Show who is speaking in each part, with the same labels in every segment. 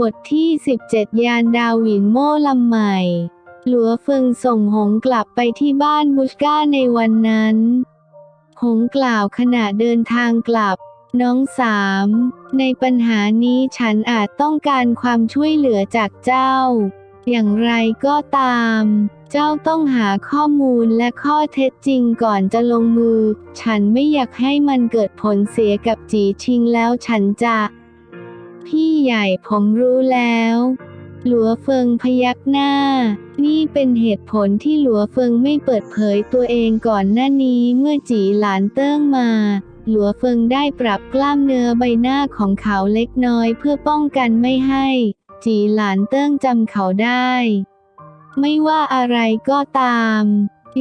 Speaker 1: บทที่ 17 ยานดาวินโม่ลำใหม่ หลัวเฟิงส่งหงกลับไปที่บ้านบุชก้าในวันนั้น หงกล่าวขณะเดินทางกลับ น้องสาม ในปัญหานี้ฉันอาจต้องการความช่วยเหลือจากเจ้า อย่างไรก็ตาม เจ้าต้องหาข้อมูลและข้อเท็จจริงก่อนจะลงมือ ฉันไม่อยากให้มันเกิดผลเสียกับจีชิงแล้วฉันจะ พี่ใหญ่ผมรู้แล้ว หลัวเฟิงพยักหน้า นี่เป็นเหตุผลที่หลัวเฟิงไม่เปิดเผยตัวเองก่อนหน้านี้เมื่อจีหลานเติ้งมาหลัวเฟิงได้ปรับกล้ามเนื้อใบหน้าของเขาเล็กน้อยเพื่อป้องกันไม่ให้ จีหลานเติ้งจำเขาได้ ไม่ว่าอะไรก็ตาม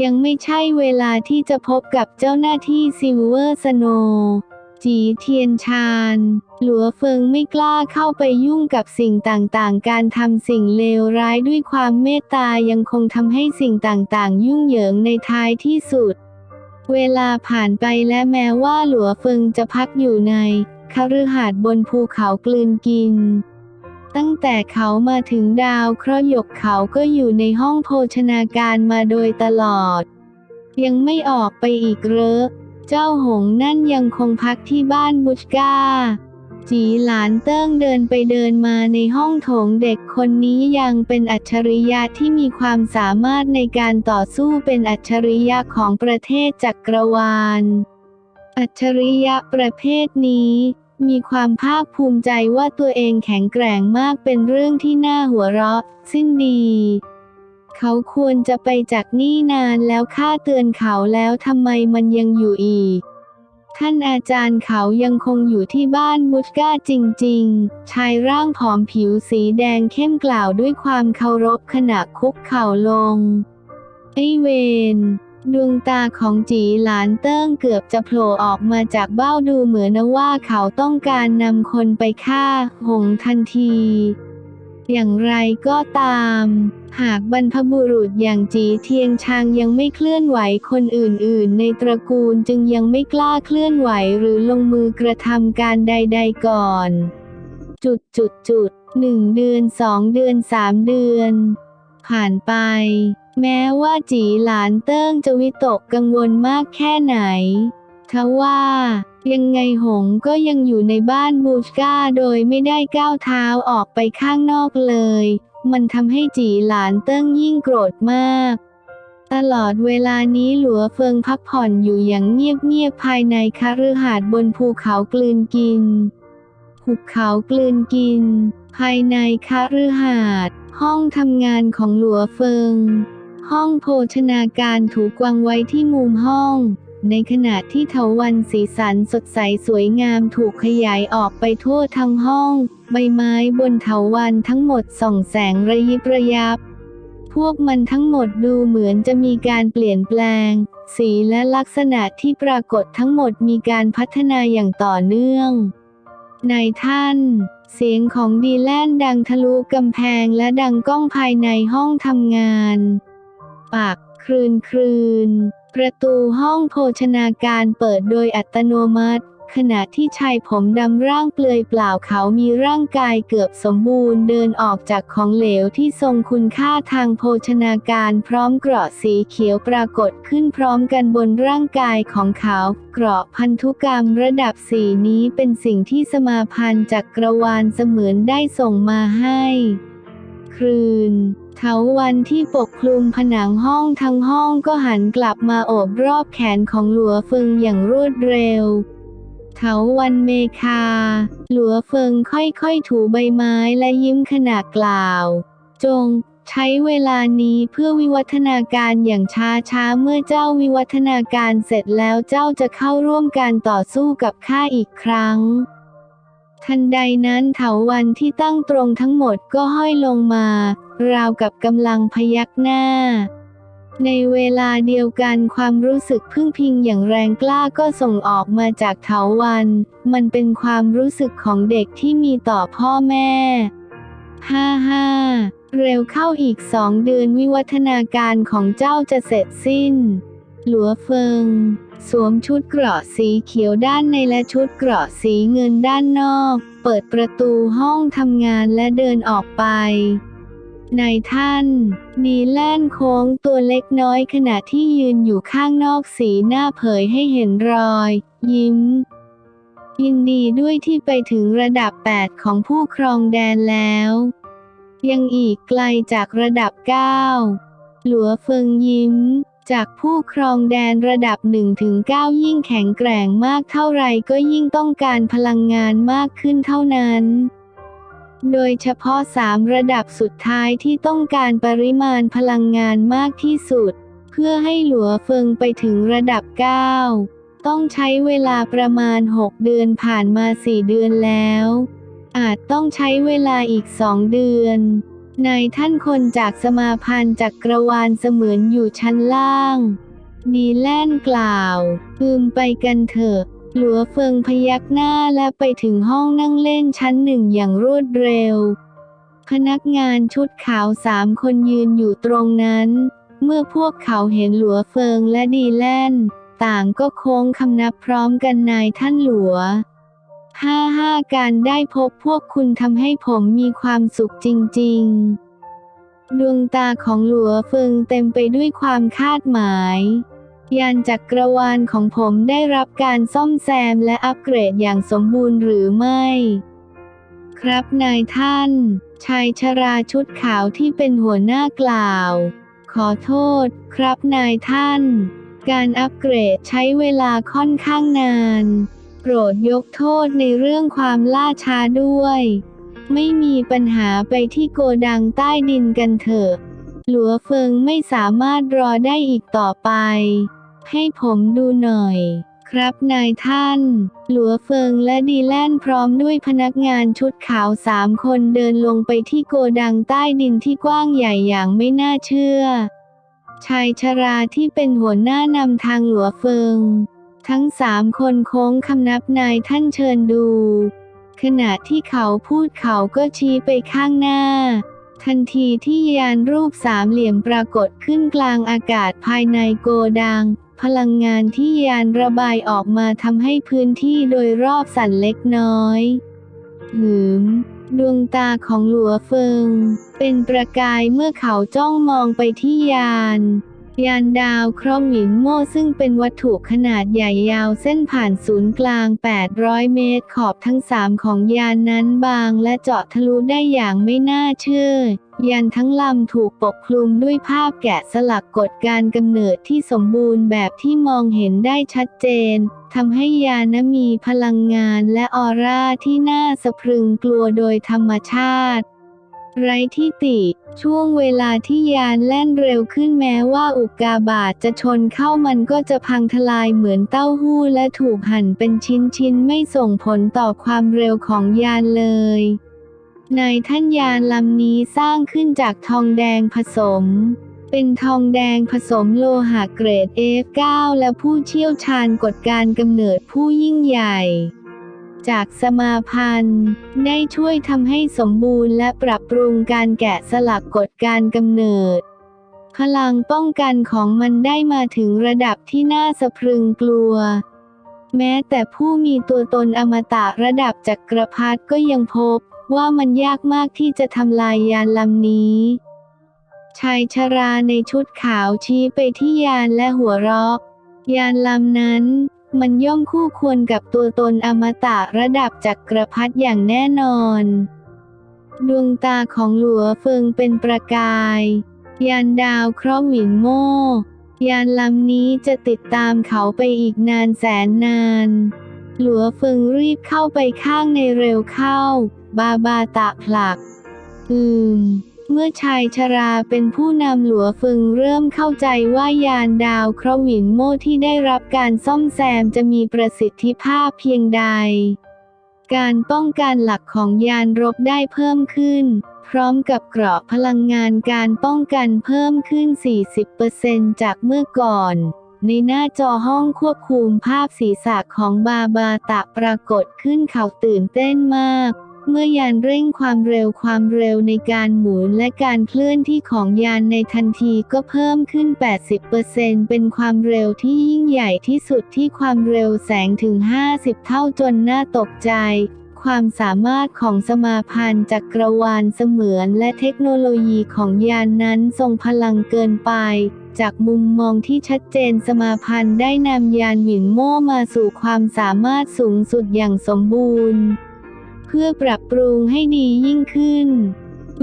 Speaker 1: ยังไม่ใช่เวลาที่จะพบกับเจ้าหน้าที่ซิลเวอร์สโนว์จีเทียนชาญ หลัวเฟิงไม่กล้าเข้าไปยุ่งกับสิ่งต่างๆ การทำสิ่งเลวร้ายด้วยความเมตตายังคงทำให้สิ่งต่างๆ ยุ่งเหยิงในท้ายที่สุด เวลาผ่านไปและแม้ว่าหลัวเฟิงจะพักอยู่ในคฤหาสน์บนภูเขากลืนกิน ตั้งแต่เขามาถึงดาวเคราะห์หยกเขาก็อยู่ในห้องโภชนาการมาโดยตลอด ยังไม่ออกไปอีกเหรอเจ้าหงนั่นยังคงพักที่บ้านบุชกา จีหลานเติ้งเดินไปเดินมาในห้องโถงเด็กคนนี้ยังเป็นอัจฉริยะที่มีความสามารถในการต่อสู้เป็นอัจฉริยะของประเทศจักรวาล อัจฉริยะประเภทนี้มีความภาคภูมิใจว่าตัวเองแข็งแกร่งมากเป็นเรื่องที่น่าหัวเราะ สิ้นดี เขาควรจะไปจากนี่นานแล้วข้าเตือนเขาแล้วทำไมมันยังอยู่อีก ท่านอาจารย์เขายังคงอยู่ที่บ้านบุชก้าจริงๆ ชายร่างผอมผิวสีแดงเข้มกล่าวด้วยความเคารพขณะคุกเข่าลง ไอเวนดวงตาของจีหลานเติ้งเกือบจะโผล่ออกมาจากเบ้าดูเหมือนว่าเขาต้องการนำคนไปฆ่า หงทันที อย่างไรก็ตาม หากบรรพบุรุษอย่างจีเทียงชางยังไม่เคลื่อนไหวคนอื่นๆ ในตระกูลจึงยังไม่กล้าเคลื่อนไหวหรือลงมือกระทำการใด ๆก่อน จุดจุดจุดหนึ่งเดือนสองเดือนสามเดือน ผ่านไป แม้ว่าจีหลานเติ้งจะวิตกกังวลมากแค่ไหน ทว่า ยังไงหงก็ยังอยู่ในบ้านบูชก้าโดยไม่ได้ก้าวเท้าออกไปข้างนอกเลย มันทำให้จีหลานเติ้งยิ่งโกรธมาก ตลอดเวลานี้หลัวเฟิงพักผ่อนอยู่อย่างเงียบๆภายในคฤหาสน์บนภูเขากลืนกิน หุบเขากลืนกิน ภายในคฤหาสน์ห้องทำงานของหลัวเฟิงห้องโภชนาการถูกวางไว้ที่มุมห้อง ในขณะที่เถาวันสีสันสดใสสวยงามถูกขยายออกไปทั่วทั้งห้อง ใบไม้บนเถาวันทั้งหมดส่องแสงระยิบระยับ พวกมันทั้งหมดดูเหมือนจะมีการเปลี่ยนแปลง สีและลักษณะที่ปรากฏทั้งหมดมีการพัฒนาอย่างต่อเนื่องนายท่าน เสียงของดีแลนดังทะลุกำแพงและดังก้องภายในห้องทำงาน ปากครืนครืน ประตูห้องโภชนาการเปิดโดยอัตโนมัติ ขณะที่ชายผมดำร่างเปลือยเปล่าเขามีร่างกายเกือบสมบูรณ์เดินออกจากของเหลวที่ทรงคุณค่าทางโภชนาการพร้อมเกราะสีเขียวปรากฏขึ้นพร้อมกันบนร่างกายของเขา เกราะพันธุกรรมระดับสีนี้เป็นสิ่งที่สมาพันธ์จากกรวาลเสมือนได้ส่งมาให้ ครืน เถาวันที่ปกคลุมผนังห้องทั้งห้องก็หันกลับมาโอบรอบแขนของหลัวเฟิงอย่างรวดเร็วเถาวันเมคา หลัวเฟิงค่อยๆถูใบไม้และยิ้มขณะกล่าว จงใช้เวลานี้เพื่อวิวัฒนาการอย่างช้าๆเมื่อเจ้าวิวัฒนาการเสร็จแล้วเจ้าจะเข้าร่วมการต่อสู้กับข้าอีกครั้ง ทันใดนั้นเถาวันที่ตั้งตรงทั้งหมดก็ห้อยลงมา ราวกับกำลังพยักหน้า ในเวลาเดียวกันความรู้สึกพึ่งพิงอย่างแรงกล้าก็ส่งออกมาจากเถาวัน มันเป็นความรู้สึกของเด็กที่มีต่อพ่อแม่ฮ่าฮ่าเร็วเข้าอีกสองเดือนวิวัฒนาการของเจ้าจะเสร็จสิ้น หลัวเฟิง สวมชุดเกราะสีเขียวด้านในและชุดเกราะสีเงินด้านนอก เปิดประตูห้องทำงานและเดินออกไปนายท่านนีแล่นโค้งตัวเล็กน้อยขณะที่ยืนอยู่ข้างนอกสีหน้าเผยให้เห็นรอย ยิ้ม ยินดีด้วยที่ไปถึงระดับ 8 ของผู้ครองแดนแล้ว ยังอีกไกลจากระดับ 9 หลัวเฟิงยิ้ม จากผู้ครองแดนระดับ 1-9 ยิ่งแข็งแกร่งมากเท่าไรก็ยิ่งต้องการพลังงานมากขึ้นเท่านั้น โดยเฉพาะ 3 ระดับสุดท้ายที่ต้องการปริมาณพลังงานมากที่สุด เพื่อให้หลัวเฟิงไปถึงระดับ 9 ต้องใช้เวลาประมาณ 6 เดือนผ่านมา 4 เดือนแล้ว อาจต้องใช้เวลาอีกสองเดือน นายท่านคนจากสมาพันธ์จักรวาลเสมือนอยู่ชั้นล่าง ดีแลนกล่าว อืมไปกันเถอะ หลัวเฟิงพยักหน้าและไปถึงห้องนั่งเล่นชั้นหนึ่งอย่างรวดเร็ว พนักงานชุดขาวสามคนยืนอยู่ตรงนั้น เมื่อพวกเขาเห็นหลัวเฟิงและดีแลนต่างก็โค้งคำนับพร้อมกันนายท่านหลัว ห้าห้าการได้พบพวกคุณทำให้ผมมีความสุขจริง ๆ ดวงตาของหลัวเฟิงเต็มไปด้วยความคาดหมาย ยานจักรวาลของผมได้รับการซ่อมแซมและอัปเกรดอย่างสมบูรณ์หรือไม่ ครับนายท่าน ชายชราชุดขาวที่เป็นหัวหน้ากล่าว ขอโทษ ครับนายท่าน การอัปเกรดใช้เวลาค่อนข้างนาน โปรดยกโทษในเรื่องความล่าช้าด้วย ไม่มีปัญหาไปที่โกดังใต้ดินกันเถอะ หลัวเฟิงไม่สามารถรอได้อีกต่อไป ให้ผมดูหน่อย ครับนายท่าน หลัวเฟิงและดีแลนพร้อมด้วยพนักงานชุดขาวสามคนเดินลงไปที่โกดังใต้ดินที่กว้างใหญ่อย่างไม่น่าเชื่อ ชายชราที่เป็นหัวหน้านำทางหลัวเฟิง ทั้งสามคนโค้งคำนับนายท่านเชิญดู ขณะที่เขาพูดเขาก็ชี้ไปข้างหน้า ทันทีที่ยานรูปสามเหลี่ยมปรากฏขึ้นกลางอากาศภายในโกดัง พลังงานที่ยานระบายออกมาทำให้พื้นที่โดยรอบสั่นเล็กน้อยหืมดวงตาของหลัวเฟิง เป็นประกายเมื่อเขาจ้องมองไปที่ยาน ยานดาวเคราะห์หมินโม่ซึ่งเป็นวัตถุขนาดใหญ่ยาวเส้นผ่านศูนย์กลาง 800 เมตรขอบทั้งสามของยานนั้นบางและเจาะทะลุได้อย่างไม่น่าเชื่อ ยานทั้งลำถูกปกคลุมด้วยภาพแกะสลักกฎการกำเนิดที่สมบูรณ์แบบที่มองเห็นได้ชัดเจนทำให้ยานมีพลังงานและออร่าที่น่าสะพรึงกลัวโดยธรรมชาติ ไร้ที่ติ ช่วงเวลาที่ยานแล่นเร็วขึ้นแม้ว่าอุกกาบาตจะชนเข้ามันก็จะพังทลายเหมือนเต้าหู้และถูกหั่นเป็นชิ้นๆ ไม่ส่งผลต่อความเร็วของยานเลยในท่านยานลำนี้สร้างขึ้นจากทองแดงผสม เป็นทองแดงผสมโลหะเกรด F9 และผู้เชี่ยวชาญกฎการกำเนิดผู้ยิ่งใหญ่ จากสมาพันธ์ ได้ช่วยทำให้สมบูรณ์และปรับปรุงการแกะสลักกฎการกำเนิด พลังป้องกันของมันได้มาถึงระดับที่น่าสะพรึงกลัว แม้แต่ผู้มีตัวตนอมตะระดับจักรพรรดิก็ยังพบว่ามันยากมากที่จะทำลายยานลำนี้ชายชราในชุดขาวชี้ไปที่ยานและหัวเราะ ยานลำนั้น มันย่อมคู่ควรกับตัวตนอมตะระดับจักรพรรดิอย่างแน่นอน ดวงตาของหลัวเฟิงเป็นประกาย ยานดาวเคราะห์หวินโม่ ยานลำนี้จะติดตามเขาไปอีกนานแสนนาน หลัวเฟิงรีบเข้าไปข้างในเร็วเข้า บาบาตะผลัก อืม เมื่อชายชราเป็นผู้นำหลัวฟึงเริ่มเข้าใจว่ายานดาวเคราะห์หวินโม่ที่ได้รับการซ่อมแซมจะมีประสิทธิภาพเพียงใด การป้องกันหลักของยานรบได้เพิ่มขึ้น พร้อมกับเกราะพลังงานการป้องกันเพิ่มขึ้น 40%จากเมื่อก่อน ในหน้าจอห้องควบคุมภาพศีรษะของบาบาตะปรากฏขึ้นเขาตื่นเต้นมาก เมื่อยานเร่งความเร็วความเร็วในการหมุนและการเคลื่อนที่ของยานในทันทีก็เพิ่มขึ้น 80%เป็นความเร็วที่ยิ่งใหญ่ที่สุดที่ความเร็วแสงถึง 50 เท่าจนน่าตกใจ ความสามารถของสมาพันธ์จักรวาลเสมือนและเทคโนโลยีของยานนั้นทรงพลังเกินไปจากมุมมองที่ชัดเจนสมาพันธ์ได้นำยานหวินโม่มาสู่ความสามารถสูงสุดอย่างสมบูรณ์ เพื่อปรับปรุงให้ดียิ่งขึ้น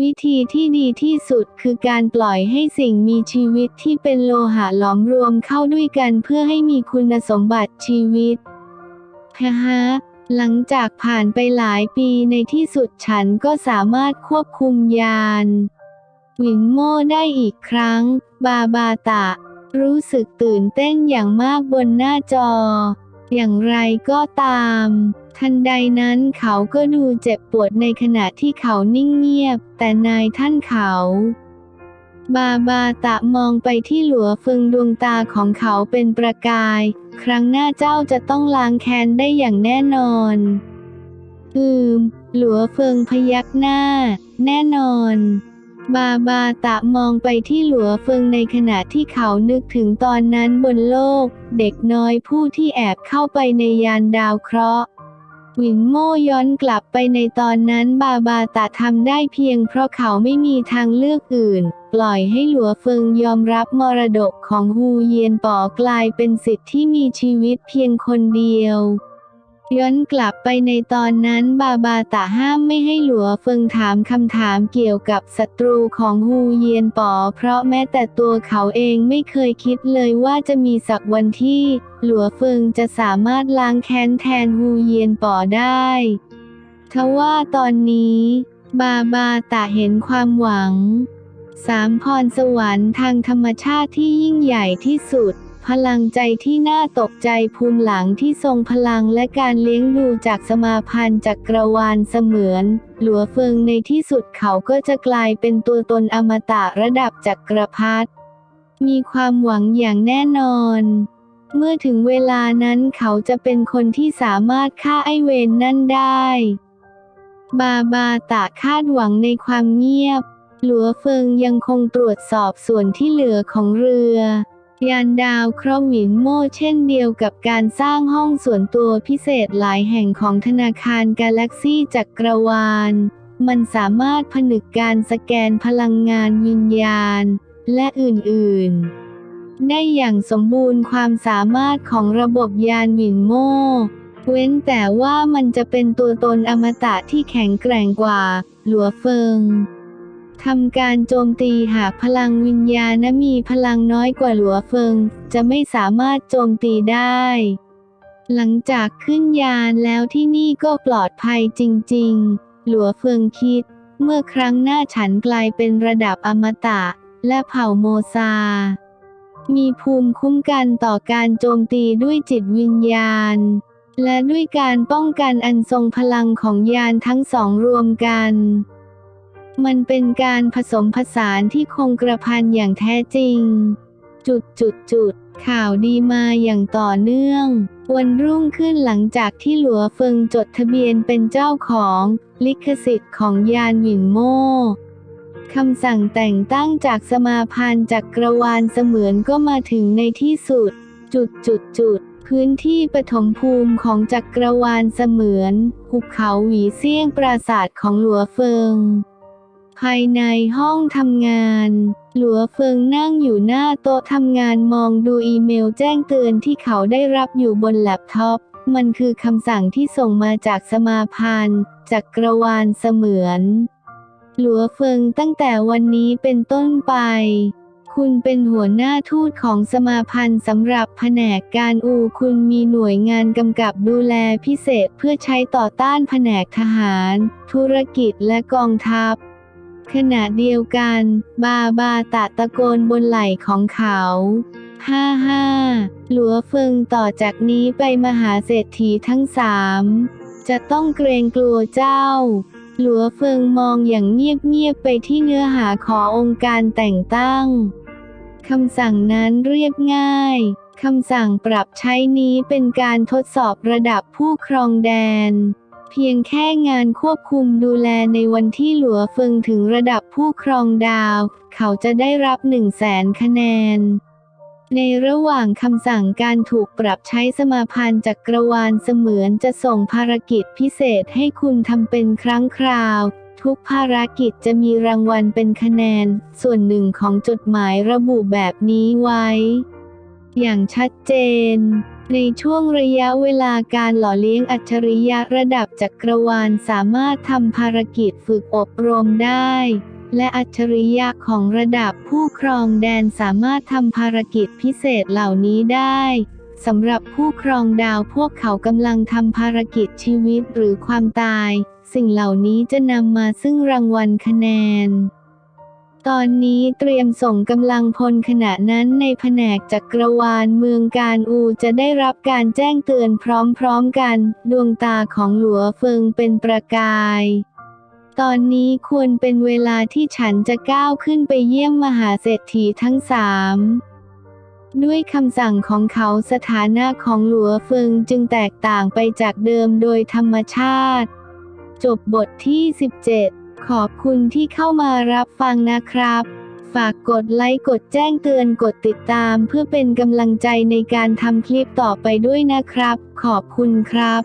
Speaker 1: วิธีที่ดีที่สุดคือการปล่อยให้สิ่งมีชีวิตที่เป็นโลหะหลอมรวมเข้าด้วยกันเพื่อให้มีคุณสมบัติชีวิตฮะฮะหลังจากผ่านไปหลายปีในที่สุดฉันก็สามารถควบคุมยานหวินโม่ได้อีกครั้ง บาบาตะ รู้สึกตื่นเต้นอย่างมากบนหน้าจอ อย่างไรก็ตาม ทันใดนั้นเขาก็ดูเจ็บปวดในขณะที่เขานิ่งเงียบ แต่นายท่านเขา บาบาตะมองไปที่หลัวเฟิงดวงตาของเขาเป็นประกาย ครั้งหน้าเจ้าจะต้องล้างแค้นได้อย่างแน่นอนอืม หลัวเฟิงพยักหน้า แน่นอน บาบาตะมองไปที่หลัวเฟิงในขณะที่เขานึกถึงตอนนั้นบนโลก เด็กน้อยผู้ที่แอบเข้าไปในยานดาวเคราะห์ หวินโม่ย้อนกลับไปในตอนนั้นบาบาตะทำได้เพียงเพราะเขาไม่มีทางเลือกอื่น ปล่อยให้หลัวเฟิงยอมรับมรดกของฮูเยียนป๋อกลายเป็นสิทธิ์ที่มีชีวิตเพียงคนเดียว ย้อนกลับไปในตอนนั้นบาบาตะห้ามไม่ให้หลัวเฟิงถามคำถามเกี่ยวกับศัตรูของฮูเยียนป๋อเพราะแม้แต่ตัวเขาเองไม่เคยคิดเลยว่าจะมีสักวันที่ หลัวเฟิงจะสามารถล้างแค้นแทนฮูเยียนป๋อได้ทว่าตอนนี้ บาบาตะเห็นความหวังสามพรสวรรค์ทางธรรมชาติที่ยิ่งใหญ่ที่สุด พลังใจที่น่าตกใจภูมิหลังที่ทรงพลังและการเลี้ยงดูจากสมาพันธ์จักรวาลเสมือน หลัวเฟิงในที่สุดเขาก็จะกลายเป็นตัวตนอมตะระดับจักรพรรดิมีความหวังอย่างแน่นอน เมื่อถึงเวลานั้นเขาจะเป็นคนที่สามารถฆ่าไอเวนนั่นได้ บาบาตะคาดหวังในความเงียบ หลัวเฟิงยังคงตรวจสอบส่วนที่เหลือของเรือ ยานดาวเคราะห์หวินโม่เช่นเดียวกับการสร้างห้องส่วนตัวพิเศษหลายแห่งของธนาคารกาแล็กซี่จักรวาล มันสามารถผนึกการสแกนพลังงานวิญญาณ และอื่นๆ ได้อย่างสมบูรณ์ความสามารถของระบบยานหวินโม่เว้นแต่ว่ามันจะเป็นตัวตนอมตะที่แข็งแกร่งกว่า หลัวเฟิง ทำการโจมตีหากพลังวิญญาณมีพลังน้อยกว่าหลัวเฟิง จะไม่สามารถโจมตีได้ หลังจากขึ้นยานแล้วที่นี่ก็ปลอดภัยจริงๆ หลัวเฟิงคิด เมื่อครั้งหน้าฉันกลายเป็นระดับอมตะ และเผ่าโมซา มีภูมิคุ้มกันต่อการโจมตีด้วยจิตวิญญาณ และด้วยการป้องกันอันทรงพลังของยานทั้งสองรวมกัน มันเป็นการผสมผสานที่คงกระพันอย่างแท้จริง จุดจุดจุดข่าวดีมาอย่างต่อเนื่อง วันรุ่งขึ้นหลังจากที่หลัวเฟิงจดทะเบียนเป็นเจ้าของ ลิขสิทธิ์ของยานหวินโม่คำสั่งแต่งตั้งจากสมาพันธ์จักรวาลเสมือนก็มาถึงในที่สุด จุดจุดจุดพื้นที่ปฐมภูมิของจักรวาลเสมือน หุบเขาหวีเซี่ยงปราสาทของหลัวเฟิง ภายในห้องทำงาน หลัวเฟิงนั่งอยู่หน้าโต๊ะทำงานมองดูอีเมลแจ้งเตือนที่เขาได้รับอยู่บนแล็ปท็อป มันคือคำสั่งที่ส่งมาจากสมาพันธ์จักกระวาลเสมือน หลัวเฟิงตั้งแต่วันนี้เป็นต้นไปคุณเป็นหัวหน้าทูตของสมาพันธ์สำหรับแผนกการอูคุณมีหน่วยงานกำกับดูแลพิเศษเพื่อใช้ต่อต้านแผนกทหาร ธุรกิจและกองทัพ ขณะเดียวกัน บาบาตะตะโกนบนไหล่ของเขาฮ่าฮ่าหลัวเฟิงต่อจากนี้ไปมหาเศรษฐีทั้งสามจะต้องเกรงกลัวเจ้า หลัวเฟิงมองอย่างเงียบๆไปที่เนื้อหาขอองค์การแต่งตั้งคำสั่งนั้นเรียบง่ายคำสั่งปรับใช้นี้เป็นการทดสอบระดับผู้ครองแดน เพียงแค่งานควบคุมดูแลในวันที่หลัวเฟิงถึงระดับผู้ครองดาว เขาจะได้รับ1 0 0 0 0แสนคะแนน ในระหว่างคำสั่งการถูกปรับใช้สมาพันธ์จักรวาลเสมือนจะส่งภารกิจพิเศษให้คุณทำเป็นครั้งคราว ทุกภารกิจจะมีรางวัลเป็นคะแนน ส่วนหนึ่งของจดหมายระบุแบบนี้ไว้ อย่างชัดเจน ในช่วงระยะเวลาการหล่อเลี้ยงอัจฉริยะระดับจักรวาลสามารถทำภารกิจฝึกอบรมได้ และอัจฉริยะของระดับผู้ครองแดนสามารถทำภารกิจพิเศษเหล่านี้ได้สำหรับผู้ครองดาวพวกเขากำลังทำภารกิจชีวิตหรือความตาย สิ่งเหล่านี้จะนำมาซึ่งรางวัลคะแนน ตอนนี้เตรียมส่งกำลังพลขณะนั้นในแผนกจักรวาลเมืองการอูจะได้รับการแจ้งเตือนพร้อมๆกัน ดวงตาของหลัวเฟิงเป็นประกายตอนนี้ควรเป็นเวลาที่ฉันจะก้าวขึ้นไปเยี่ยมมหาเศรษฐีทั้งสาม ด้วยคำสั่งของเขาสถานะของหลัวเฟิงจึงแตกต่างไปจากเดิมโดยธรรมชาติ จบบทที่ 17 ขอบคุณที่เข้ามารับฟังนะครับ ฝากกดไลค์กดแจ้งเตือนกดติดตามเพื่อเป็นกำลังใจในการทำคลิปต่อไปด้วยนะครับ ขอบคุณครับ